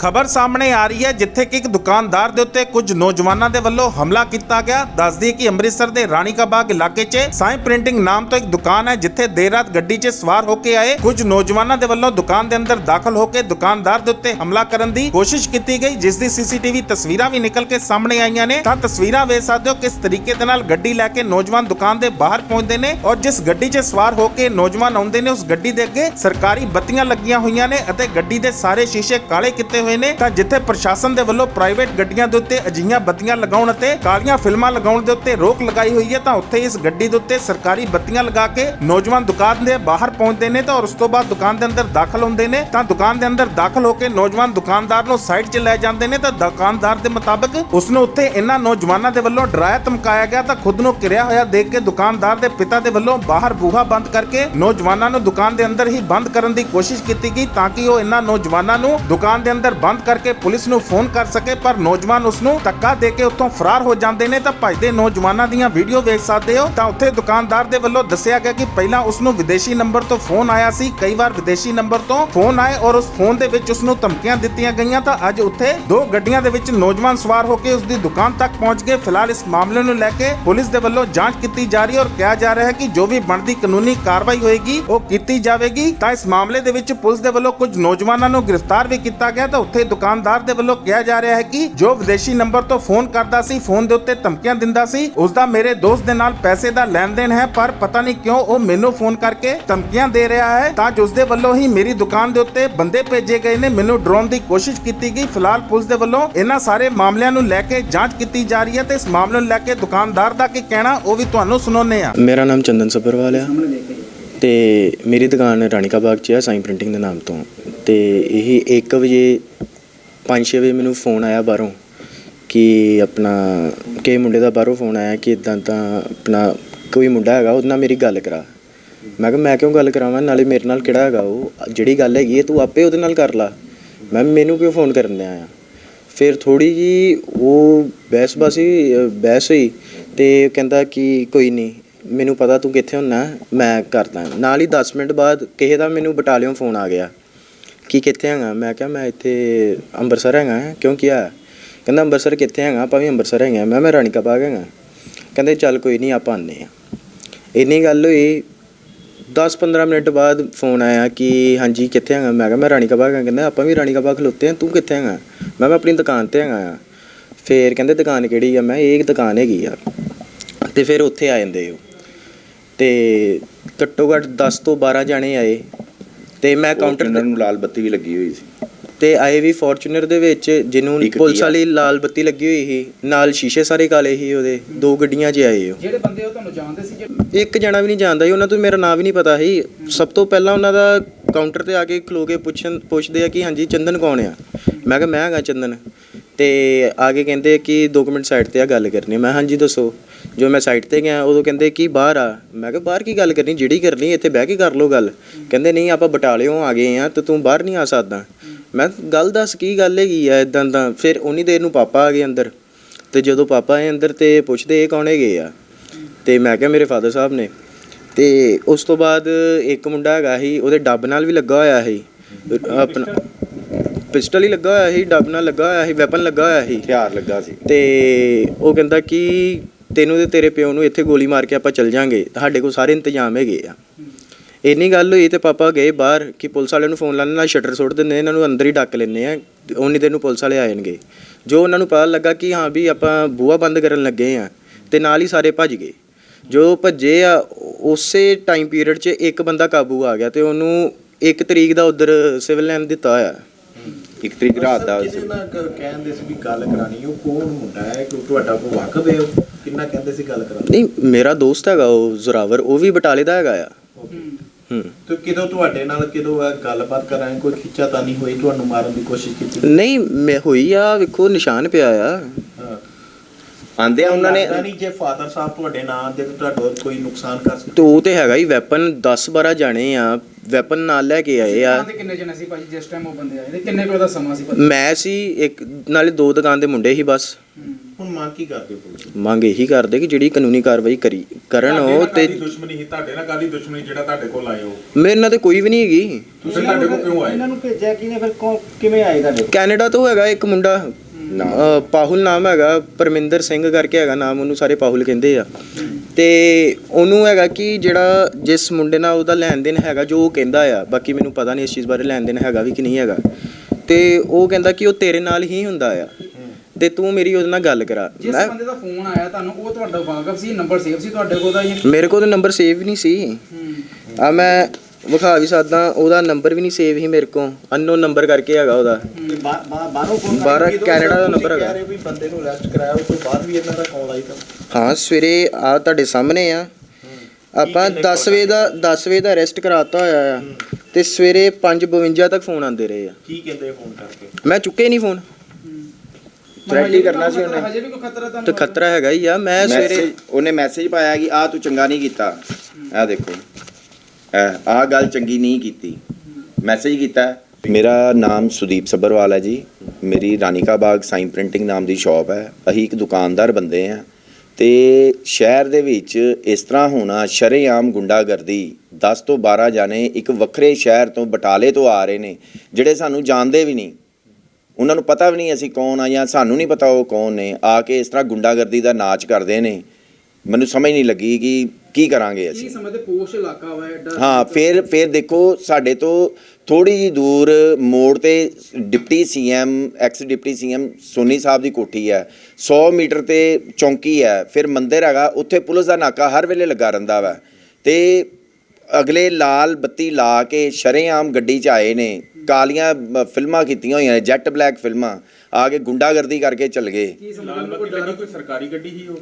ਖਬਰ ਸਾਹਮਣੇ ਆ ਰਹੀ ਹੈ, ਜਿੱਥੇ ਕਿ ਇੱਕ ਦੁਕਾਨਦਾਰ ਦੇ ਉੱਤੇ ਕੁਝ ਨੌਜਵਾਨਾਂ ਦੇ ਵੱਲੋਂ ਹਮਲਾ ਕੀਤਾ ਗਿਆ। ਦੱਸਦੀ ਹੈ ਕਿ ਅੰਮ੍ਰਿਤਸਰ ਦੇ ਰਾਣੀ ਕਾ ਬਾਗ ਇਲਾਕੇ 'ਚ ਸਾਈਂ ਪ੍ਰਿੰਟਿੰਗ ਨਾਮ ਤੋਂ ਇੱਕ ਦੁਕਾਨ ਹੈ, ਜਿੱਥੇ ਦੇਰ ਰਾਤ ਗੱਡੀ 'ਚ ਸਵਾਰ ਹੋ ਕੇ ਆਏ ਕੁਝ ਨੌਜਵਾਨਾਂ ਦੇ ਵੱਲੋਂ ਦੁਕਾਨ ਦੇ ਅੰਦਰ ਦਾਖਲ ਹੋ ਕੇ ਦੁਕਾਨਦਾਰ ਦੇ ਉੱਤੇ ਹਮਲਾ ਕਰਨ ਦੀ ਕੋਸ਼ਿਸ਼ ਕੀਤੀ ਗਈ, ਜਿਸ ਦੀ ਸੀਸੀਟੀਵੀ ਤਸਵੀਰਾਂ ਵੀ ਨਿਕਲ ਕੇ ਸਾਹਮਣੇ ਆਈਆਂ ਨੇ। ਤਾਂ ਤਸਵੀਰਾਂ ਵੇਖ ਸਕਦੇ ਹੋ ਕਿਸ ਤਰੀਕੇ ਦੇ ਨਾਲ ਗੱਡੀ ਲੈ ਕੇ ਨੌਜਵਾਨ ਦੁਕਾਨ ਦੇ ਬਾਹਰ ਪਹੁੰਚਦੇ ਨੇ ਔਰ ਜਿਸ ਗੱਡੀ 'ਚ ਸਵਾਰ ਹੋ ਕੇ ਨੌਜਵਾਨ ਆਉਂਦੇ ਨੇ, ਉਸ ਗੱਡੀ ਦੇ ਅੱਗੇ ਸਰਕਾਰੀ ਬੱਤੀਆਂ ਲੱਗੀਆਂ ਹੋਈਆਂ ਨੇ ਅਤੇ ਗੱਡੀ ਦੇ ਸਾਰੇ ਸ਼ੀਸ਼ੇ ਕਾਲੇ ਕੀਤੇ ਹੋਏ ਨੇ, ਤਾਂ ਜਿੱਥੇ ਪ੍ਰਸ਼ਾਸਨ ਦੇ ਵੱਲੋਂ ਪ੍ਰਾਈਵੇਟ ਗੱਡੀਆਂ ਦੇ ਉੱਤੇ ਅਜਿਹੀਆਂ ਬੱਤੀਆਂ ਲਗਾਉਣ ਅਤੇ ਕਾਲੀਆਂ ਫਿਲਮਾਂ ਲਗਾਉਣ ਦੇ ਉੱਤੇ ਰੋਕ ਲਗਾਈ ਹੋਈ ਹੈ, ਤਾਂ ਉੱਥੇ ਇਸ ਗੱਡੀ ਦੇ ਉੱਤੇ ਸਰਕਾਰੀ ਬੱਤੀਆਂ ਲਗਾ ਕੇ ਨੌਜਵਾਨ ਦੁਕਾਨ ਦੇ ਬਾਹਰ ਪਹੁੰਚਦੇ ਨੇ, ਤਾਂ ਉਸ ਤੋਂ ਬਾਅਦ ਦੁਕਾਨ ਦੇ ਅੰਦਰ ਦਾਖਲ ਹੁੰਦੇ ਨੇ, ਤਾਂ ਦੁਕਾਨ ਦੇ ਅੰਦਰ ਦਾਖਲ ਹੋ ਕੇ ਨੌਜਵਾਨ ਦੁਕਾਨਦਾਰ ਨੂੰ ਸਾਈਡ 'ਚ ਲੈ ਜਾਂਦੇ ਨੇ, ਤਾਂ ਦੁਕਾਨਦਾਰ ਦੇ ਮੁਤਾਬਕ ਉਸ ਨੂੰ ਉੱਥੇ ਇਹਨਾਂ ਨੌਜਵਾਨਾਂ ਦੇ ਵੱਲੋਂ ਡਰਾਇਆ, ਧਮਕਾਇਆ ਗਿਆ, ਤਾਂ ਖੁਦ ਨੂੰ ਕਿਰਿਆ ਹੋਇਆ ਦੇਖ ਕੇ ਦੁਕਾਨਦਾਰ ਦੇ ਪਿਤਾ ਦੇ ਵੱਲੋਂ ਬਾਹਰ ਬੂਹਾ ਬੰਦ ਕਰਕੇ ਨੌਜਵਾਨਾਂ ਨੂੰ ਦੁਕਾਨ ਦੇ ਅੰਦਰ ਹੀ ਬੰਦ ਕਰਨ ਦੀ ਕੋਸ਼ਿਸ਼ ਕੀਤੀ ਗਈ, ਤਾਂ ਕਿ ਉਹ ਇਹਨਾਂ ਨੌਜਵਾਨਾਂ ਨੂੰ ਦੁਕਾਨ ਦੇ ਅੰਦਰ ਬੰਦ ਕਰਕੇ ਪੁਲਿਸ ਨੂੰ ਫੋਨ ਕਰ ਸਕੇ, ਪਰ ਨੌਜਵਾਨ ਉਸ ਨੂੰ ਧੱਕਾ ਦੇ ਕੇ ਉੱਥੋਂ ਫਰਾਰ ਹੋ ਜਾਂਦੇ ਨੇ। ਤਾਂ ਭੱਜਦੇ ਨੌਜਵਾਨਾਂ ਦੀਆਂ ਵੀਡੀਓ ਵੇਖ ਸਕਦੇ ਹੋ। ਤਾਂ ਉੱਥੇ ਦੁਕਾਨਦਾਰ ਦੇ ਵੱਲੋਂ ਦੱਸਿਆ ਗਿਆ ਕਿ ਪਹਿਲਾਂ ਉਸ ਨੂੰ ਵਿਦੇਸ਼ੀ ਨੰਬਰ ਤੋਂ ਫੋਨ ਆਇਆ ਸੀ। ਕਈ ਵਾਰ ਵਿਦੇਸ਼ੀ ਨੰਬਰ ਤੋਂ ਫੋਨ ਆਏ ਔਰ ਉਸ ਫੋਨ ਦੇ ਵਿੱਚ ਉਸ ਨੂੰ ਧਮਕੀਆਂ ਦਿੱਤੀਆਂ ਗਈਆਂ। ਤਾਂ ਅੱਜ ਉੱਥੇ ਦੋ ਗੱਡੀਆਂ ਦੇ ਵਿੱਚ ਨੌਜਵਾਨ ਸਵਾਰ ਹੋ ਕੇ ਉਸ ਦੀ ਦੁਕਾਨ ਤੱਕ ਪਹੁੰਚ ਗਏ। ਫਿਲਹਾਲ ਇਸ ਮਾਮਲੇ ਨੂੰ ਲੈ ਕੇ ਪੁਲਿਸ ਦੇ ਵੱਲੋਂ ਜਾਂਚ ਕੀਤੀ ਜਾ ਰਹੀ ਹੈ ਔਰ ਕਿਹਾ ਜਾ ਰਿਹਾ ਹੈ ਕਿ ਜੋ ਵੀ ਬਣਦੀ ਕਾਨੂੰਨੀ ਕਾਰਵਾਈ ਹੋਏਗੀ, ਉਹ ਕੀਤੀ ਜਾਵੇਗੀ। ਤਾਂ ਇਸ ਮਾਮਲੇ ਦੇ ਵਿੱਚ ਪੁਲਿਸ ਦੇ ਵੱਲੋਂ ਕੁਝ ਨੌਜਵਾਨਾਂ ਨੂੰ ਗ੍ਰਿਫਤਾਰ ਵੀ ਕੀਤਾ ਗਿਆ। ਤਾਂ ਉੱਥੇ ਦੁਕਾਨਦਾਰ ਦੇ ਵੱਲੋਂ ਕਿਹਾ ਜਾ ਰਿਹਾ ਹੈ ਕਿ ਜੋ ਵਿਦੇਸ਼ੀ ਨੰਬਰ ਤੋਂ ਫੋਨ ਕਰਦਾ ਸੀ, ਫੋਨ ਦੇ ਉੱਤੇ ਧਮਕੀਆਂ ਦਿੰਦਾ ਸੀ ਉਸ ਦਾ ਮੇਰੇ ਦੋਸਤ ਦੇ ਨਾਲ ਪੈਸੇ ਦਾ ਲੈਣ ਦੇਣ ਹੈ, ਪਰ ਪਤਾ ਨਹੀਂ ਕਿਉਂ ਉਹ ਮੈਨੂੰ ਫੋਨ ਕਰਕੇ ਧਮਕੀਆਂ ਦੇ ਰਿਹਾ ਹੈ, ਤਾਂ ਉਸ ਦੇ ਵੱਲੋਂ ਹੀ ਮੇਰੀ ਦੁਕਾਨ ਦੇ ਉੱਤੇ ਬੰਦੇ ਭੇਜੇ ਗਏ ਨੇ। ਮੈਨੂੰ ਡਰਾਉਣ ਦੀ ਕੋਸ਼ਿਸ਼ ਕੀਤੀ ਗਈ। ਫਿਲਹਾਲ ਪੁਲਿਸ ਦੇ ਵੱਲੋਂ ਇਹਨਾਂ ਸਾਰੇ ਮਾਮਲਿਆਂ ਨੂੰ ਲੈ ਕੇ ਜਾਂਚ ਕੀਤੀ ਜਾ ਰਹੀ ਹੈ ਤੇ ਇਸ ਮਾਮਲੇ ਨੂੰ ਲੈ ਕੇ ਦੁਕਾਨਦਾਰ ਦਾ ਕੀ ਕਹਿਣਾ, ਉਹ ਵੀ ਤੁਹਾਨੂੰ ਸੁਣਾਉਂਦੇ ਆ ਮੇਰਾ ਨਾਮ ਚੰਦਨ ਸੱਭਰਵਾਲ ਆ ਤੇ ਮੇਰੀ ਦੁਕਾਨ ਰਾਣੀਕਾ ਬਾਗ 'ਚ ਆ, ਸਾਈਂ ਪ੍ਰਿੰਟਿੰਗ ਦੇ ਨਾਮ ਤੋਂ। ਅਤੇ ਇਹ 1 ਵਜੇ 5-6 ਵਜੇ ਮੈਨੂੰ ਫੋਨ ਆਇਆ ਬਾਹਰੋਂ ਕਿ ਆਪਣਾ ਕਿ ਮੁੰਡੇ ਦਾ ਬਾਹਰੋਂ ਫੋਨ ਆਇਆ ਕਿ ਇਦਾਂ ਤਾਂ ਆਪਣਾ ਕੋਈ ਮੁੰਡਾ ਹੈਗਾ ਉਹਦੇ ਨਾਲ ਮੇਰੀ ਗੱਲ ਕਰਾ। ਮੈਂ ਕਿਹਾ ਮੈਂ ਕਿਉਂ ਗੱਲ ਕਰਾਵਾਂ? ਨਾਲੇ ਮੇਰੇ ਨਾਲ ਕਿਹੜਾ ਹੈਗਾ ਉਹ? ਜਿਹੜੀ ਗੱਲ ਹੈਗੀ ਹੈ ਤੂੰ ਆਪੇ ਉਹਦੇ ਨਾਲ ਕਰ ਲਾ। ਮੈਂ ਮੈਨੂੰ ਕਿਉਂ ਫੋਨ ਕਰਨ ਦਿਆ ਆ? ਫਿਰ ਥੋੜੀ ਜੀ ਉਹ ਬਹਿਸ ਬਾਸੀ ਅ, ਬਹਿਸ ਹੋਈ ਤੇ ਕਹਿੰਦਾ ਕਿ ਕੋਈ ਨਹੀਂ ਮੈਨੂੰ ਪਤਾ ਤੂੰ ਕਿੱਥੇ ਹੁੰਨਾ ਮੈਂ ਕਰਦਾ। ਨਾਲ ਹੀ 10 ਮਿੰਟ ਬਾਅਦ ਕਿਸੇ ਦਾ ਮੈਨੂੰ ਬਟਾਲੀਅਨ ਫੋਨ ਆ ਗਿਆ। ਕਿ ਕਿੱਥੇ ਹੈਗਾ ਮੈਂ ਕਿਹਾ ਮੈਂ ਇੱਥੇ ਅੰਮ੍ਰਿਤਸਰ ਹੈਗਾ ਕਿਉਂ ਕਿਹਾ ਕਹਿੰਦਾ ਅੰਮ੍ਰਿਤਸਰ ਕਿੱਥੇ ਹੈਗਾ ਆਪਾਂ ਵੀ ਅੰਮ੍ਰਿਤਸਰ ਹੈਗੇ ਮੈਂ ਮੈਂ ਰਾਣੀ ਕਾ ਬਾਗ ਹੈਗਾ ਕਹਿੰਦੇ ਚੱਲ ਕੋਈ ਨਹੀਂ ਆਪਾਂ ਆਉਂਦੇ ਆ ਇੰਨੀ ਗੱਲ ਹੋਈ 10-15 ਮਿੰਟ ਬਾਅਦ ਫੋਨ ਆਇਆ ਕਿ ਹਾਂਜੀ ਕਿੱਥੇ ਹੈਗਾ ਮੈਂ ਕਿਹਾ ਮੈਂ ਰਾਣੀ ਕਾ ਬਾਗ ਹੈਗਾ ਕਹਿੰਦਾ ਆਪਾਂ ਵੀ ਰਾਣੀ ਕਾ ਬਾਗ ਖਲੋਤੇ ਆ ਤੂੰ ਕਿੱਥੇ ਹੈਗਾ ਮੈਂ ਮੈਂ ਆਪਣੀ ਦੁਕਾਨ ਤੇ ਹੈਗਾ ਆ ਫੇਰ ਕਹਿੰਦੇ ਦੁਕਾਨ ਕਿਹੜੀ ਆ ਮੈਂ ਇਹ ਇੱਕ ਦੁਕਾਨ ਹੈਗੀ ਆ ਤੇ ਫਿਰ ਉੱਥੇ ਆ ਜਾਂਦੇ ਉਹ ਤੇ ਘੱਟੋ ਘੱਟ 10 ਤੋਂ 12 ਜਾਣੇ ਆਏ ਤੇ ਮੈਂ ਕਾਊਂਟਰ ਕਾਊਂਟਰ ਨੂੰ ਲਾਲ ਬੱਤੀ ਵੀ ਲੱਗੀ ਹੋਈ ਸੀ। ਤੇ ਆਏ ਵੀ ਫੋਰਚੂਨਰ ਦੇ ਵਿੱਚ ਜਿਹਨੂੰ ਇੱਕ ਪੁਲਿਸ। ਵਾਲੀ ਲਾਲ ਬੱਤੀ ਲੱਗੀ ਹੋਈ ਸੀ ਨਾਲ ਸ਼ੀਸ਼ੇ ਸਾਰੇ ਕਾਲੇ ਸੀ ਉਹਦੇ ਦੋ ਗੱਡੀਆਂ 'ਚ ਆਏ ਉਹ। ਜਿਹੜੇ ਬੰਦੇ ਉਹ ਤੁਹਾਨੂੰ ਜਾਣਦੇ ਸੀ ਜਿਹੜੇ ਇੱਕ ਜਣਾ ਵੀ ਨਹੀਂ ਜਾਣਦਾ ਸੀ ਉਹਨਾਂ ਤੋਂ ਮੇਰਾ ਨਾਮ ਵੀ ਨਹੀਂ ਪਤਾ ਸੀ। ਸਭ ਤੋਂ ਪਹਿਲਾਂ ਉਹਨਾਂ ਦਾ ਕਾਊਂਟਰ ਤੇ ਆ ਕੇ ਖਲੋ ਕੇ ਪੁੱਛਣ ਪੁੱਛਦੇ ਆ ਕਿ ਹਾਂਜੀ ਚੰਦਨ ਕੌਣ ਆ? ਮੈਂ ਕਿਹਾ ਮੈਂ ਹੈਗਾ ਚੰਦਨ। ਤੇ ਆ ਕੇ ਕਹਿੰਦੇ ਕਿ ਦੋ ਕੁ ਮਿੰਟ ਸਾਈਡ ਤੇ ਆ ਗੱਲ ਕਰਨੀ। ਮੈਂ ਕਿਹਾ ਹਾਂਜੀ ਦੱਸੋ। ਜੋ ਮੈਂ ਸਾਈਡ ਤੇ ਗਿਆ ਉਦੋਂ ਕਹਿੰਦੇ ਕਿ ਬਾਹਰ ਆ। ਮੈਂ ਕਿਹਾ ਬਾਹਰ ਕੀ ਗੱਲ ਕਰਨੀ? ਜਿਹੜੀ ਕਰਨੀ ਇੱਥੇ ਬਹਿ ਕੇ ਕਰ ਲਓ ਗੱਲ। ਕਹਿੰਦੇ ਨਹੀਂ ਆਪਾਂ ਬਟਾਲਿਓਂ ਆ ਗਏ ਆ ਤੇ ਤੂੰ ਬਾਹਰ ਨਹੀਂ ਆ ਸਕਦਾ। ਮੈਂ ਗੱਲ ਦੱਸ ਕੀ ਗੱਲ ਹੈਗੀ ਆ ਇਦਾਂ ਦਾ? ਫਿਰ ਉਨੀ ਦੇਰ ਨੂੰ ਪਾਪਾ ਆ ਗਏ ਅੰਦਰ। ਤੇ ਜਦੋਂ ਪਾਪਾ ਆਏ ਅੰਦਰ ਤੇ ਪੁੱਛਦੇ ਇਹ ਕੌਣ ਹੈਗੇ ਆ? ਤੇ ਮੈਂ ਕਿਹਾ ਮੇਰੇ ਫਾਦਰ ਸਾਹਿਬ ਨੇ। ਤੇ ਉਸ ਤੋਂ ਬਾਅਦ ਇੱਕ ਮੁੰਡਾ ਹੈਗਾ ਸੀ ਉਹਦੇ ਡੱਬ ਨਾਲ ਵੀ ਲੱਗਾ ਹੋਇਆ ਸੀ। ਆਪਣਾ ਪਿਸਟਲ ਹੀ ਲੱਗਾ ਹੋਇਆ ਸੀ ਡੱਬ ਨਾਲ ਲੱਗਾ ਹੋਇਆ ਸੀ ਵੈਪਨ ਲੱਗਾ ਹੋਇਆ ਸੀ। ਹਥਿਆਰ ਲੱਗਾ ਸੀ। ਤੇ ਉਹ ਕਹਿੰਦਾ ਕਿ ਤੈਨੂੰ ਤੇ ਤੇਰੇ ਪਿਓ ਨੂੰ ਇੱਥੇ ਗੋਲੀ ਮਾਰ ਕੇ ਆਪਾਂ ਚੱਲ ਜਾਾਂਗੇ। ਸਾਡੇ ਕੋਲ ਸਾਰੇ ਇੰਤਜ਼ਾਮ ਹੈਗੇ ਆ। ਇੰਨੀ ਗੱਲ ਹੋਈ ਤੇ ਪਾਪਾ ਗਏ ਬਾਹਰ ਕਿ ਪੁਲਿਸ ਵਾਲਿਆਂ ਨੂੰ ਫੋਨ ਲਾਉਣ ਨਾਲ ਸ਼ਟਰ ਸੁੱਟ ਦਿੰਦੇ ਇਹਨਾਂ ਨੂੰ ਅੰਦਰ ਹੀ ਡੱਕ ਲੈਂਦੇ ਆ। ਉਨੀ ਦੇਰ ਨੂੰ ਪੁਲਿਸ ਵਾਲੇ ਆ ਜਾਣਗੇ। ਜੋ ਉਹਨਾਂ ਨੂੰ ਪਤਾ ਲੱਗਾ ਕਿ ਹਾਂ ਵੀ ਆਪਾਂ ਬੂਹਾ ਬੰਦ ਕਰਨ ਲੱਗੇ ਆ ਤੇ ਨਾਲ ਹੀ ਸਾਰੇ ਭੱਜ ਗਏ। ਜੋ ਭੱਜੇ ਆ, ਉਸੇ ਟਾਈਮ ਪੀਰੀਅਡ 'ਚ ਇੱਕ ਬੰਦਾ ਕਾਬੂ ਆ ਗਿਆ ਤੇ ਉਹਨੂੰ ਇੱਕ ਤਰੀਕ ਦਾ ਉਧਰ ਸਿਵਲ ਲਾਈਨ ਦਿੱਤਾ ਹੋਇਆ। ਇੱਕ ਤਰੀਕ ਰਾਤ ਦਾ ਸੀ। ਜਿਹਦੇ ਨਾਲ ਕ- ਕਹਿੰਦੇ ਸੀ ਵੀ ਗੱਲ ਕਰਾਣੀ ਉਹ ਕੌਣ ਮੁੰਡਾ ਹੈ? ਕਿ ਤੁਹਾਡਾ ਕੋਈ ਵਾਕਫ ਹੈ? ਉਹ? ਕਿੰਨਾ ਕਹਿੰਦੇ ਸੀ ਗੱਲ ਕਰਾਣੀ ਨਹੀਂ ਮੇਰਾ ਦੋਸਤ ਹੈਗਾ ਉਹ ਜ਼ੋਰਾਵਰ ਉਹ ਵੀ ਬਟਾਲੇ ਦਾ ਹੈਗਾ ਆ। ਹੂੰ। ਤੇ ਕਿਦੋਂ ਤੁਹਾਡੇ ਨਾਲ ਕਿਦੋਂ ਇਹ ਗੱਲਬਾਤ ਕਰਾਂਗੇ ਕੋਈ ਖਿੱਚਾ ਤਾਂ ਨਹੀਂ ਹੋਈ ਤੁਹਾਨੂੰ ਮਾਰਨ ਦੀ ਕੋਸ਼ਿਸ਼ ਕੀਤੀ? ਨਹੀਂ ਮੈਂ ਹੋਈ ਆ ਵੇਖੋ ਨਿਸ਼ਾਨ ਪਿਆ ਆ। ਆਂਦੇ ਆ ਉਹਨਾਂ ਨੇ ਲੱਗਦਾ ਨਹੀਂ ਜੇ ਫਾਦਰ ਸਾਹਿਬ ਤੁਹਾਡੇ ਨਾਂ ਦੇ ਤੇ ਤੁਹਾਡਾ ਕੋਈ ਨੁਕਸਾਨ ਕਰ ਸਕਦੇ। ਤੇ ਉਹ ਤੇ ਹੈਗਾ ਹੀ ਵੈਪਨ 10 12 ਜਾਣੇ ਆ ਵੈਪਨ ਨਾਲ ਲੈ ਕੇ ਆਏ ਆ। ਦੁਕਾਨ ਤੇ ਕਿੰਨੇ ਜਣੇ ਸੀ ਭਾਜੀ ਜਿਸ ਟਾਈਮ ਉਹ ਬੰਦੇ ਆਏ? ਤੇ ਕਿੰਨੇ ਕੋਲ ਦਾ ਸਮਾਂ ਸੀ ਭਾਜੀ? ਮੈਂ ਸੀ ਇੱਕ ਨਾਲੇ ਦੋ ਦੁਕਾਨ ਦੇ ਮੁੰਡੇ ਸੀ ਬਸ। ਹੁਣ ਮੰਗ ਕੀ ਕਰਦੇ ਹੋ ਪੁਲਿਸ? ਮੰਗ ਇਹੀ ਕਰਦੇ ਕਿ ਜਿਹੜੀ ਕਾਨੂੰਨੀ ਕਾਰਵਾਈ ਕਰੀ ਕਰਨ ਉਹ ਤੇ ਦੁਸ਼ਮਣੀ ਸੀ? ਤੁਹਾਡੇ ਨਾਲ ਕਾਦੀ ਦੁਸ਼ਮਣੀ ਜਿਹੜਾ ਤੁਹਾਡੇ ਕੋਲ ਆਏ ਹੋ ਮੇਰੇ ਨਾਲ ਤੇ ਕੋਈ ਵੀ ਨਹੀਂ ਹੈਗੀ। ਤੁਸੀਂ ਤੁਹਾਡੇ ਕੋਲ ਕਿਉਂ ਆਏ? ਇਹਨਾਂ ਨੂੰ ਭੇਜਿਆ ਕਿਨੇ ਫਿਰ ਕੌਣ- ਕਿਵੇਂ ਆਏ ਤੁਹਾਡੇ ਕੋਲ? ਕੈਨੇਡਾ ਤੋਂ ਹੈਗਾ ਇੱਕ ਮੁੰਡਾ। ਪਾਹੁਲ ਨਾਮ ਹੈਗਾ ਪਰਮਿੰਦਰ ਸਿੰਘ ਕਰਕੇ ਹੈਗਾ ਨਾਮ ਉਹਨੂੰ ਸਾਰੇ ਪਾਹੁਲ ਕਹਿੰਦੇ ਆ। ਤੇ ਉਹਨੂੰ ਹੈਗਾ ਕਿ ਜਿਹੜਾ ਜਿਸ ਮੁੰਡੇ ਨਾਲ ਉਹਦਾ ਲੈਣ ਦੇਣ ਹੈਗਾ ਜੋ ਉਹ ਕਹਿੰਦਾ ਆ ਬਾਕੀ ਮੈਨੂੰ ਪਤਾ ਨਹੀਂ ਇਸ ਚੀਜ਼ ਬਾਰੇ ਲੈਣ ਦੇਣ ਹੈਗਾ ਵੀ ਕਿ ਨਹੀਂ ਹੈਗਾ। ਤੇ ਉਹ ਕਹਿੰਦਾ ਕਿ ਉਹ ਤੇਰੇ ਨਾਲ ਹੀ ਹੁੰਦਾ ਆ। ਤੇ ਤੂੰ ਮੇਰੀ ਉਹਦੇ ਨਾਲ ਗੱਲ ਕਰਾ। ਜਿਸ ਮੈਂ ਬੰਦੇ ਦਾ ਫੋਨ ਆਇਆ ਤੁਹਾਨੂੰ ਉਹ ਤੁਹਾਡਾ ਵਾਕਫ ਸੀ ਨੰਬਰ ਸੇਵ ਸੀ ਤੁਹਾਡੇ ਕੋਲ ਦਾ ਜਾਂ ਮੇਰੇ ਕੋਲ ਤਾਂ ਨੰਬਰ ਸੇਵ ਨਹੀਂ ਸੀ। ਆ ਮੈਂ ਵਿਖਾ ਵੀ ਸਕਦਾ ਉਹਦਾ ਨੰਬਰ ਵੀ ਨਹੀਂ ਸੇਵ ਹੀ ਮੇਰੇ ਕੋਲ। ਅਨਨੋਨ ਨੰਬਰ ਕਰਕੇ ਹੈਗਾ ਉਹਦਾ। ਬਾਹਰੋਂ ਫੋਨ ਬਾਹਰ ਕੈਨੇਡਾ ਦਾ ਨੰਬਰ ਹੈਗਾ। ਹੋ ਵੀ ਬੰਦੇ ਨੂੰ ਅਰੈਸਟ ਕਰਾਇਆ ਉਸ ਤੋਂ ਬਾਅਦ ਵੀ ਇਹਨਾਂ ਦਾ ਕਾਲ ਆਈ ਤਾਂ। ਹਾਂ ਸਵੇਰੇ ਆ ਤੁਹਾਡੇ ਸਾਹਮਣੇ ਆ। ਆਪਾਂ 10 ਵਜੇ ਦਾ 10 ਵਜੇ ਦਾ ਅਰੈਸਟ ਕਰਾਤਾ ਹੋਇਆ ਆ। ਤੇ ਸਵੇਰੇ 5:52 ਤੱਕ ਫੋਨ ਆਉਂਦੇ ਰਹੇ ਆ। ਕੀ ਕਹਿੰਦੇ ਫੋਨ ਕਰਕੇ? ਮੈਂ ਚੁੱਕੇ ਨਹੀਂ ਫੋਨ ਹੀ ਕਰਨਾ ਸੀ ਉਹਨੇ। ਹਜੇ ਵੀ ਕੋਈ ਖਤਰਾ ਤੁਹਾਨੂੰ ਤੇ ਖਤਰਾ ਹੈਗਾ ਹੀ ਆ। ਮੈਂ ਸਵੇਰੇ ਮੈਸੇਜ ਉਹਨੇ ਮੈਸੇਜ ਪਾਇਆ ਕਿ ਆ ਤੂੰ ਚੰਗਾ ਨਹੀਂ ਕੀਤਾ। ਆ ਦੇਖੋ। ਆ ਗੱਲ ਚੰਗੀ ਨਹੀਂ ਕੀਤੀ। ਮੈਸੇਜ ਕੀਤਾ। ਮੇਰਾ ਨਾਮ ਸੁਦੀਪ ਸੱਬਰਵਾਲ ਹੈ ਜੀ। ਮੇਰੀ ਰਾਨੀਕਾ ਬਾਗ ਸਾਈਨ ਪ੍ਰਿੰਟਿੰਗ ਨਾਮ ਦੀ ਸ਼ਾਪ ਹੈ। ਅਸੀਂ ਇੱਕ ਦੁਕਾਨਦਾਰ ਬੰਦੇ ਆ ਤੇ ਸ਼ਹਿਰ ਦੇ ਵਿੱਚ ਇਸ ਤਰ੍ਹਾਂ ਹੋਣਾ ਸ਼ਰੇਆਮ ਗੁੰਡਾਗਰਦੀ। 10 ਤੋਂ 12 ਜਾਣੇ ਇੱਕ ਵੱਖਰੇ ਸ਼ਹਿਰ ਤੋਂ ਬਟਾਲੇ ਤੋਂ ਆ ਰਹੇ ਨੇ, ਜਿਹੜੇ ਸਾਨੂੰ ਜਾਣਦੇ ਵੀ ਨਹੀਂ। ਉਹਨਾਂ ਨੂੰ ਪਤਾ ਵੀ ਨਹੀਂ ਅਸੀਂ ਕੌਣ ਆ ਜਾਂ ਸਾਨੂੰ ਨਹੀਂ ਪਤਾ ਉਹ ਕੌਣ ਨੇ। ਆ ਕੇ ਇਸ ਤਰ੍ਹਾਂ ਗੁੰਡਾਗਰਦੀ ਦਾ ਨਾਚ ਕਰਦੇ ਨੇ। ਮੈਨੂੰ ਸਮਝ ਨਹੀਂ ਲੱਗੀ ਕਿ ਕੀ ਕਰਾਂਗੇ ਕੀ ਅਸੀਂ। ਸਮਝਦੇ? ਪੋਸ਼ ਇਲਾਕਾ ਵਾ ਐਡਾ ਹਾਂ ਫਿਰ ਫਿਰ ਦੇਖੋ ਸਾਡੇ ਤੋਂ ਥੋੜੀ ਜੀ ਦੂਰ ਮੋੜ ਤੇ deputy CM ex deputy CM Soni ਸਾਹਿਬ ਦੀ ਕੋਠੀ ਹੈ। 100 ਮੀਟਰ ਤੇ ਚੌਂਕੀ ਹੈ। ਫਿਰ ਮੰਦਿਰ ਹੈਗਾ ਉੱਥੇ ਪੁਲਿਸ ਦਾ ਨਾਕਾ ਹਰ ਵੇਲੇ ਲੱਗਾ ਰਹਿੰਦਾ ਵਾ। ਤੇ ਅਗਲੇ ਲਾਲ ਬੱਤੀ ਲਾ ਕੇ ਸ਼ਰੇਆਮ ਗੱਡੀ 'ਚ ਆਏ ਨੇ। ਕਾਲੀਆਂ ਫਿਲਮਾਂ ਕੀਤੀਆਂ ਹੋਈਆਂ ਨੇ ਜੈਟ ਬਲੈਕ ਫਿਲਮਾਂ। ਆ ਕੇ ਗੁੰਡਾਗਰਦੀ ਕਰਕੇ ਚੱਲ ਗਏ। ਕੀ ਲਾਲ ਸਮਝਦੇ ਬੱਤੀ ਲੱਗੀ ਕੋਈ ਸਰਕਾਰੀ ਗੱਡੀ ਸੀ ਉਹ?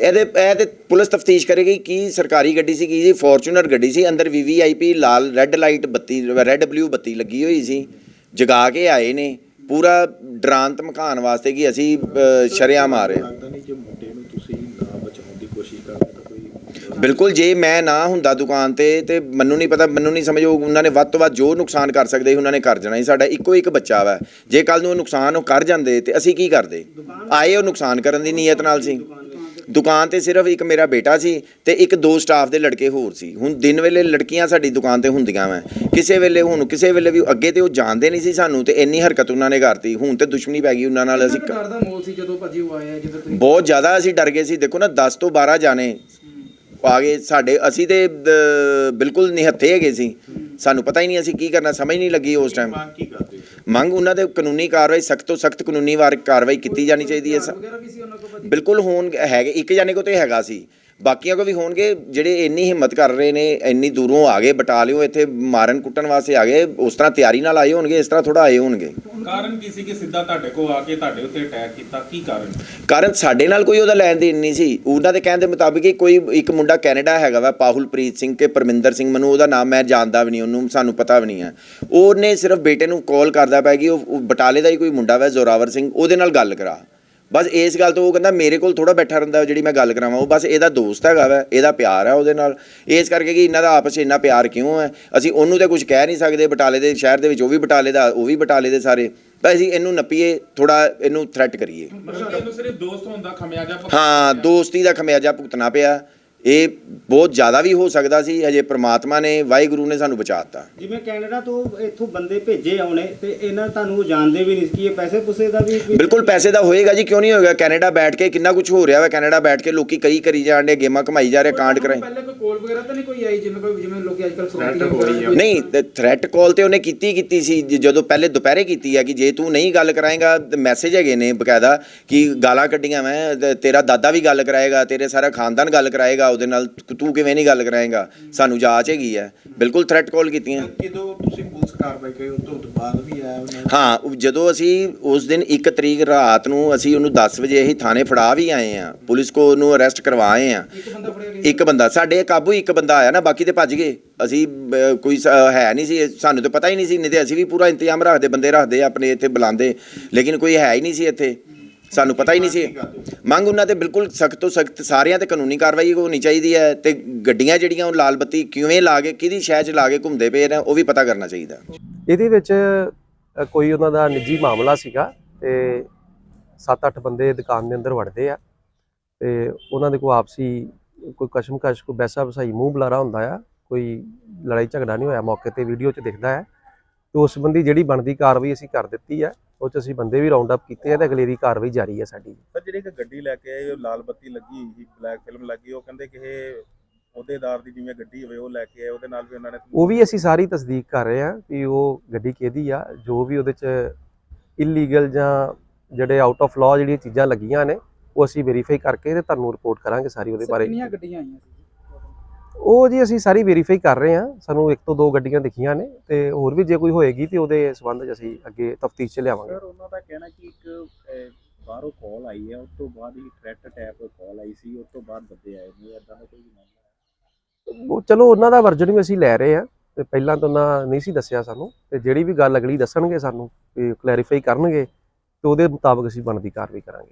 ਇਹਦੇ ਇਹ ਤੇ ਪੁਲਿਸ ਤਫਤੀਸ਼ ਕਰੇਗੀ ਕੀ ਸਰਕਾਰੀ ਗੱਡੀ ਸੀ ਕੀ ਜੀ ਫੋਰਚੂਨਰ ਗੱਡੀ ਸੀ। ਅੰਦਰ ਵੀਵੀਆਈਪੀ ਲਾਲ ਰੈੱਡ ਲਾਈਟ ਬੱਤੀ ਰੈੱਡ ਬਲੂ ਬੱਤੀ ਲੱਗੀ ਹੋਈ ਸੀ। ਜਗਾ ਕੇ ਆਏ ਨੇ। ਪੂਰਾ ਡਰਾਂਤ ਧਮਕਾਉਣ ਵਾਸਤੇ ਕਿ ਅਸੀਂ ਅ, ਸ਼ਰੇਆਮ ਆ ਰਹੇ ਹਾਂ। ਲੱਗਦਾ ਨਹੀਂ ਜੇ ਮੁੰਡੇ ਨੂੰ ਤੁਸੀਂ ਨਾ ਬਚਾਉਣ ਦੀ ਕੋਸ਼ਿਸ਼ ਕਰਦੇ ਤਾਂ ਕੋਈ ਬਿਲਕੁਲ ਜੇ ਮੈਂ ਨਾ ਹੁੰਦਾ ਦੁਕਾਨ ਤੇ ਤੇ ਮੈਨੂੰ ਨਹੀਂ ਪਤਾ ਮੈਨੂੰ ਨਹੀਂ ਸਮਝ ਉਹ ਉਹਨਾਂ ਨੇ ਵੱਧ ਤੋਂ ਵੱਧ ਜੋ ਨੁਕਸਾਨ ਕਰ ਸਕਦੇ ਸੀ ਉਹਨਾਂ ਨੇ ਕਰ ਜਾਣਾ ਸੀ। ਸਾਡਾ ਇੱਕੋ ਇੱਕ ਬੱਚਾ ਵਾ। ਜੇ ਕੱਲ ਨੂੰ ਉਹ ਨੁਕਸਾਨ ਉਹ ਕਰ ਜਾਂਦੇ ਤੇ ਅਸੀਂ ਕੀ ਕਰਦੇ? ਆਏ ਉਹ ਨੁਕਸਾਨ ਕਰਨ ਦੀ ਨੀਅਤ ਨਾਲ ਸੀ। ਦੁਕਾਨ ਤੇ ਸਿਰਫ ਇੱਕ ਮੇਰਾ ਬੇਟਾ ਸੀ ਤੇ ਇੱਕ ਦੋ ਸਟਾਫ ਦੇ ਲੜਕੇ ਹੋਰ ਸੀ। ਹੁਣ ਦਿਨ ਵੇਲੇ ਲੜਕੀਆਂ ਸਾਡੀ ਦੁਕਾਨ ਤੇ ਹੁੰਦੀਆਂ ਵਾ। ਕਿਸੇ ਵੇਲੇ ਹੁਣ ਕਿਸੇ ਵੇਲੇ ਵੀ ਅੱਗੇ ਤੇ ਉਹ ਜਾਣਦੇ ਨਹੀਂ ਸੀ ਸਾਨੂੰ ਤੇ ਇੰਨੀ ਹਰਕਤ ਉਹਨਾਂ ਨੇ ਕਰਤੀ। ਹੁਣ ਤੇ ਦੁਸ਼ਮਣੀ ਪੈ ਗਈ ਉਹਨਾਂ ਨਾਲ ਅਸੀਂ ਦਾ ਮੋਲ ਸੀ ਜਦੋਂ ਭਾਜੀ ਉਹ ਆਇਆ ਜਦੋਂ ਤੁਸੀਂ ਬਹੁਤ ਜ਼ਿਆਦਾ ਅਸੀਂ ਡਰ ਗਏ ਸੀ। ਦੇਖੋ ਨਾ 10 ਤੋਂ 12 ਜਾਣੇ ਆ ਗਏ। ਸਾਡੇ ਅਸੀਂ ਤੇ ਅਹ, ਬਿਲਕੁਲ ਨਿਹੱਥੇ ਹੈਗੇ ਸੀ। ਸਾਨੂੰ ਪਤਾ ਹੀ ਨਹੀਂ ਅਸੀਂ ਕੀ ਕਰਨਾ ਸਮਝ ਨਹੀਂ ਲੱਗੀ ਉਸ ਟਾਈਮ ਮੰਗ ਕੀ ਕਰਦੇ ਹੋ? ਮੰਗ ਉਹਨਾਂ ਦੇ ਕਾਨੂੰਨੀ ਕਾਰਵਾਈ ਸਖਤ ਤੋਂ ਸਖਤ ਕਾਨੂੰਨੀ ਵਾਰ ਕਾਰਵਾਈ ਕੀਤੀ ਜਾਣੀ ਚਾਹੀਦੀ ਹੈ ਬਿਲਕੁਲ ਹੋਣ ਹੈਗੇ ਇੱਕ ਜਾਣੇ ਕੋ ਤੇ ਹੈਗਾ ਸੀ। ਬਾਕੀਆਂ ਕੋ ਵੀ ਹੋਣਗੇ ਜਿਹੜੇ ਇੰਨੀ ਹਿੰਮਤ ਕਰ ਰਹੇ ਨੇ ਇੰਨੀ ਦੂਰੋਂ ਆ ਗਏ ਬਟਾਲਿਓ ਇੱਥੇ ਮਾਰਨ ਕੁੱਟਣ ਵਾਸਤੇ ਆ ਗਏ ਉਸ ਤਰ੍ਹਾਂ ਤਿਆਰੀ ਨਾਲ ਆਏ ਹੋਣਗੇ ਇਸ ਤਰ੍ਹਾਂ ਥੋੜਾ ਆਏ ਹੋਣਗੇ। ਕਾਰਨ ਕੀ ਸੀ ਕਿ ਸਿੱਧਾ ਤੁਹਾਡੇ ਕੋਲ ਆ ਕੇ ਤੁਹਾਡੇ ਉੱਤੇ ਅਟੈਕ ਕੀਤਾ? ਕੀ ਕਾਰਨ? ਕਾਰਨ ਸਾਡੇ ਨਾਲ ਕੋਈ ਉਹਦਾ ਲੈਣ ਦੇਣ ਨਹੀਂ ਸੀ। ਉਹਨਾਂ ਦੇ ਕਹਿਣ ਦੇ ਮੁਤਾਬਿਕ ਹੀ ਕੋਈ ਇੱਕ ਮੁੰਡਾ ਕੈਨੇਡਾ ਹੈਗਾ ਵਾ ਪਾਹੁਲਪ੍ਰੀਤ ਸਿੰਘ ਕੇ ਪਰਮਿੰਦਰ ਸਿੰਘ ਮੈਨੂੰ ਉਹਦਾ ਨਾਮ ਮੈਂ ਜਾਣਦਾ ਵੀ ਨਹੀਂ ਉਹਨੂੰ ਸਾਨੂੰ ਪਤਾ ਵੀ ਨਹੀਂ ਹੈ। ਉਹਨੇ ਸਿਰਫ ਬੇਟੇ ਨੂੰ ਕਾਲ ਕਰਦਾ ਪਿਆ ਕਿ ਉਹ ਬਟਾਲੇ ਦਾ ਹੀ ਕੋਈ ਮੁੰਡਾ ਵਾ ਜ਼ੋਰਾਵਰ ਸਿੰਘ ਉਹਦੇ ਨਾਲ ਗੱਲ ਕਰਾ। ਬਸ ਇਸ ਗੱਲ ਤੋਂ ਉਹ ਕਹਿੰਦਾ ਮੇਰੇ ਕੋਲ ਥੋੜਾ ਬੈਠਾ ਰਹਿੰਦਾ ਜਿਹੜੀ ਮੈਂ ਗੱਲ ਕਰਾਵਾਂ ਉਹ ਬਸ ਇਹਦਾ ਦੋਸਤ ਹੈਗਾ ਵਾ ਇਹਦਾ ਪਿਆਰ ਹੈ ਉਹਦੇ ਨਾਲ। ਇਸ ਕਰਕੇ ਕਿ ਇਹਨਾਂ ਦਾ ਆਪਸ 'ਚ ਇੰਨਾ ਪਿਆਰ ਕਿਉਂ ਹੈ ਅਸੀਂ ਉਹਨੂੰ ਤੇ ਕੁਝ ਕਹਿ ਨਹੀਂ ਸਕਦੇ ਬਟਾਲੇ ਦੇ ਸ਼ਹਿਰ ਦੇ ਵਿੱਚ ਉਹ ਵੀ ਬਟਾਲੇ ਦਾ ਉਹ ਵੀ ਬਟਾਲੇ ਦੇ ਸਾਰੇ। ਤਾਂ ਅਸੀਂ ਇਹਨੂੰ ਨੱਪੀਏ ਥੋੜਾ ਇਹਨੂੰ ਥ੍ਰੈਟ ਕਰੀਏ। ਮਤਲਬ ਇਹਨੂੰ ਸਿਰਫ ਦੋਸਤ ਹੋਣ ਦਾ ਖਮਿਆਜਾ ਭੁਗਤਣਾ ਹਾਂ ਦੋਸਤੀ ਦਾ ਖਮਿਆਜਾ ਭੁਗਤਣਾ ਪਿਆ। ਇਹ ਬਹੁਤ ਜ਼ਿਆਦਾ ਵੀ ਹੋ ਸਕਦਾ ਸੀ ਹਜੇ ਪ੍ਰਮਾਤਮਾ ਨੇ ਵਾਹਿਗੁਰੂ ਨੇ ਸਾਨੂੰ ਬਚਾਤਾ। ਜਿਵੇਂ ਕੈਨੇਡਾ ਤੋਂ ਇੱਥੋਂ ਬੰਦੇ ਭੇਜੇ ਆਉਣੇ ਤੇ ਇਹਨਾਂ ਤੁਹਾਨੂੰ ਜਾਣਦੇ ਵੀ ਨਹੀਂ ਸੀ ਕਿ ਇਹ ਪੈਸੇ ਪੁਸੇ ਦਾ ਵੀ ਬਿਲਕੁਲ ਪੈਸੇ ਦਾ ਹੋਏਗਾ ਜੀ ਕਿਉਂ ਨਹੀਂ ਹੋਏਗਾ? ਕੈਨੇਡਾ ਬੈਠ ਕੇ ਕਿੰਨਾ ਕੁਝ ਹੋ ਰਿਹਾ ਵਾ ਕੈਨੇਡਾ ਬੈਠ ਕੇ ਲੋਕੀ ਕਈ ਕਰੀ ਜਾਣ ਡੇ ਗੇਮਾਂ ਕਮਾਈ ਜਾ ਰਹੇ ਕਾਂਡ ਕਰਾਈ। ਪਹਿਲੇ ਕੋਈ ਕੋਲ ਵਗੈਰਾ ਤਾਂ ਨਹੀਂ ਕੋਈ ਆਈ ਜਿਵੇਂ ਕੋਈ ਜਿਵੇਂ ਲੋਕੀ ਅੱਜਕੱਲ ਆ। ਨਹੀਂ ਥ੍ਰੈਟ ਕਾਲ ਤੇ ਉਹਨੇ ਕੀਤੀ ਕੀਤੀ ਸੀ ਜਦੋਂ ਪਹਿਲੇ ਦੁਪਹਿਰੇ ਕੀਤੀ ਹੈ ਕਿ ਜੇ ਤੂੰ ਨਹੀਂ ਗੱਲ ਕਰਾਏਗਾ ਮੈਸੇਜ ਹੈਗੇ ਨੇ ਬਕਾਇਦਾ ਕਿ ਗਾਲਾਂ ਕੱਢੀਆਂ ਮੈਂ ਤੇਰਾ ਦਾਦਾ ਵੀ ਗੱਲ ਕਰਾਏਗਾ ਤੇਰੇ ਸਾਰਾ ਖਾਨਦਾਨ ਗੱਲ ਕਰਾਏਗਾ ਉਹਦੇ ਨਾਲ ਤੂੰ ਕਿਵੇਂ ਨਹੀਂ ਗੱਲ ਕਰਾਏਗਾ? ਸਾਨੂੰ ਜਾਂਚ ਹੈਗੀ ਹੈ ਬਿਲਕੁਲ ਥ੍ਰੈਟ ਕਾਲ ਕੀਤੀਆਂ। ਜਦੋਂ ਤੁਸੀਂ ਪੁਲਿਸ ਕਾਰਵਾਈ ਕਰੀ ਉਸ ਤੋਂ ਬਾਅਦ ਵੀ ਆਇਆ ਉਹਨਾਂ ਨੇ? ਹਾਂ ਜਦੋਂ ਅਸੀਂ ਉਸ ਦਿਨ 1 ਤਰੀਕ ਰਾਤ ਨੂੰ ਅਸੀਂ ਉਹਨੂੰ 10 ਵਜੇ ਅਸੀਂ ਥਾਣੇ ਫੜਾ ਵੀ ਆਏ ਆ। ਪੁਲਿਸ ਕੋ ਉਹਨੂੰ ਅਰੈਸਟ ਕਰਵਾਏ ਆ। ਇੱਕ ਬੰਦਾ ਸਾਡੇ ਕਾਬੂ ਇੱਕ ਬੰਦਾ ਆਇਆ ਨਾ ਬਾਕੀ ਤੇ ਭੱਜ ਗਏ। ਅਸੀਂ ਕੋਈ ਹੈ ਨਹੀਂ ਸੀ। ਸਾਨੂੰ ਤਾਂ ਪਤਾ ਹੀ ਨਹੀਂ ਸੀ ਨਹੀਂ ਤੇ ਅਸੀਂ ਵੀ ਪੂਰਾ ਇੰਤਜ਼ਾਮ ਰੱਖਦੇ ਬੰਦੇ ਰੱਖਦੇ ਆਪਣੇ ਇੱਥੇ ਬੁਲਾਉਂਦੇ। ਲੇਕਿਨ ਕੋਈ ਹੈ ਹੀ ਨਹੀਂ ਸੀ ਇੱਥੇ। ਸਾਨੂੰ ਪਤਾ ਹੀ ਨਹੀਂ ਸੀ। ਮੰਗ ਉਹਨਾਂ ਤੇ ਬਿਲਕੁਲ ਸਖਤ ਤੋਂ ਸਖਤ ਸਾਰਿਆਂ ਤੇ ਕਾਨੂੰਨੀ ਕਾਰਵਾਈ ਹੋਣੀ ਚਾਹੀਦੀ ਹੈ ਤੇ ਗੱਡੀਆਂ ਜਿਹੜੀਆਂ ਉਹ ਲਾਲ ਬੱਤੀ ਕਿਵੇਂ ਲਾ ਕੇ, ਕਿਹਦੀ ਸ਼ਹਿ 'ਚ ਲਾ ਕੇ ਘੁੰਮਦੇ ਪਏ ਨੇ, ਉਹ ਵੀ ਪਤਾ ਕਰਨਾ ਚਾਹੀਦਾ। ਇਹਦੇ ਵਿੱਚ ਕੋਈ ਉਹਨਾਂ ਦਾ ਨਿੱਜੀ ਮਾਮਲਾ ਸੀਗਾ ਤੇ 7-8 ਬੰਦੇ ਦੁਕਾਨ ਦੇ ਅੰਦਰ ਵੜਦੇ ਆ ਤੇ ਉਹਨਾਂ ਦੇ ਕੋਈ ਆਪਸੀ ਕੋਈ ਕਸ਼ਮਕਸ਼, ਕੋਈ ਵੈਸਾ ਵਸਾਈ ਮੂੰਹ ਬੁਲਾਰਾ ਹੁੰਦਾ ਆ, ਕੋਈ ਲੜਾਈ ਝਗੜਾ ਨਹੀਂ ਹੋਇਆ, ਮੌਕੇ ਤੇ ਵੀਡੀਓ 'ਚ ਦਿਖਦਾ ਹੈ ਤੇ ਉਸ ਸੰਬੰਧੀ ਜਿਹੜੀ ਬਣਦੀ ਕਾਰਵਾਈ ਅਸੀਂ ਕਰ ਦਿੱਤੀ ਹੈ ਉਹ 'ਚ ਅਸੀਂ ਬੰਦੇ ਵੀ ਰਾਉਂਡ ਅਪ ਕੀਤੇ ਆ ਤੇ ਅਗਲੇਰੀ ਕਾਰਵਾਈ ਜਾਰੀ ਹੈ ਸਾਡੀ ਸਰ ਜਿਹੜੀ ਇੱਕ ਗੱਡੀ ਲੈ ਕੇ ਆਏ ਉਹ ਲਾਲ ਬੱਤੀ ਲੱਗੀ ਹੋਈ ਸੀ ਬਲੈਕ ਫਿਲਮ ਲੱਗੀ ਉਹ ਕਹਿੰਦੇ ਕਿ ਇਹ ਅਹੁਦੇਦਾਰ ਦੀ ਜਿਵੇਂ ਗੱਡੀ ਹੋਵੇ ਉਹ ਲੈ ਕੇ ਆਏ ਉਹਦੇ ਨਾਲ ਵੀ ਉਹਨਾਂ ਨੇ ਉਹ ਵੀ ਅਸੀਂ ਸਾਰੀ ਤਸਦੀਕ ਕਰ ਰਹੇ ਹਾਂ ਕਿ ਉਹ ਗੱਡੀ ਕਿਹਦੀ ਆ ਜੋ ਵੀ ਉਹਦੇ 'ਚ ਇਲੀਗਲ ਜਾਂ ਜਿਹੜੇ ਆਊਟ ਆਫ ਲਾਅ ਜਿਹੜੀਆਂ ਚੀਜ਼ਾਂ ਲੱਗੀਆਂ ਨੇ ਉਹ ਅਸੀਂ ਵੈਰੀਫਾਈ ਕਰਕੇ ਤੇ ਤੁਹਾਨੂੰ ਰਿਪੋਰਟ ਕਰਾਂਗੇ ਸਾਰੀ ਉਹਦੇ ਬਾਰੇ। ਕਿੰਨੀਆਂ ਗੱਡੀਆਂ ਆਈਆਂ ਸੀ? ਉਹ ਜੀ ਅਸੀਂ ਸਾਰੀ ਵੈਰੀਫਾਈ ਕਰ ਰਹੇ ਹਾਂ। ਸਾਨੂੰ ਇੱਕ ਤੋਂ ਦੋ ਗੱਡੀਆਂ ਦਿਖੀਆਂ ਨੇ ਤੇ ਹੋਰ ਵੀ ਜੇ ਕੋਈ ਹੋਏਗੀ ਤੇ ਉਹਦੇ ਸੰਬੰਧ 'ਚ ਅਸੀਂ ਅੱਗੇ ਤਫਤੀਸ਼ 'ਚ ਲਿਆਵਾਂਗੇ। ਸਰ ਉਹਨਾਂ ਦਾ ਕਹਿਣਾ ਕਿ ਇੱਕ ਬਾਹਰੋਂ ਕਾਲ ਆਈ ਹੈ ਉਸ ਤੋਂ ਬਾਅਦ ਹੀ ਥ੍ਰੈਟ ਟੈਪ ਕਾਲ ਆਈ ਸੀ ਉਸ ਤੋਂ ਬਾਅਦ ਬੰਦੇ ਆਏ ਨੇ ਇਦਾਂ ਦਾ ਕੋਈ ਮਾਮਲਾ ਹੈ? ਉਹ ਚਲੋ ਉਹਨਾਂ ਦਾ ਵਰਜਨ ਵੀ ਅਸੀਂ ਲੈ ਰਹੇ ਹਾਂ। ਤੇ ਪਹਿਲਾਂ ਤਾਂ ਉਹਨਾਂ ਨਹੀਂ ਸੀ ਦੱਸਿਆ ਸਾਨੂੰ। ਤੇ ਜਿਹੜੀ ਵੀ ਗੱਲ ਅਗਲੀ ਦੱਸਣਗੇ ਸਾਨੂੰ ਕਲੈਰੀਫਾਈ ਕਰਨਗੇ ਤੇ ਉਹਦੇ ਮੁਤਾਬਕ ਅਸੀਂ ਬਣਦੀ ਕਾਰਵਾਈ ਕਰਾਂਗੇ।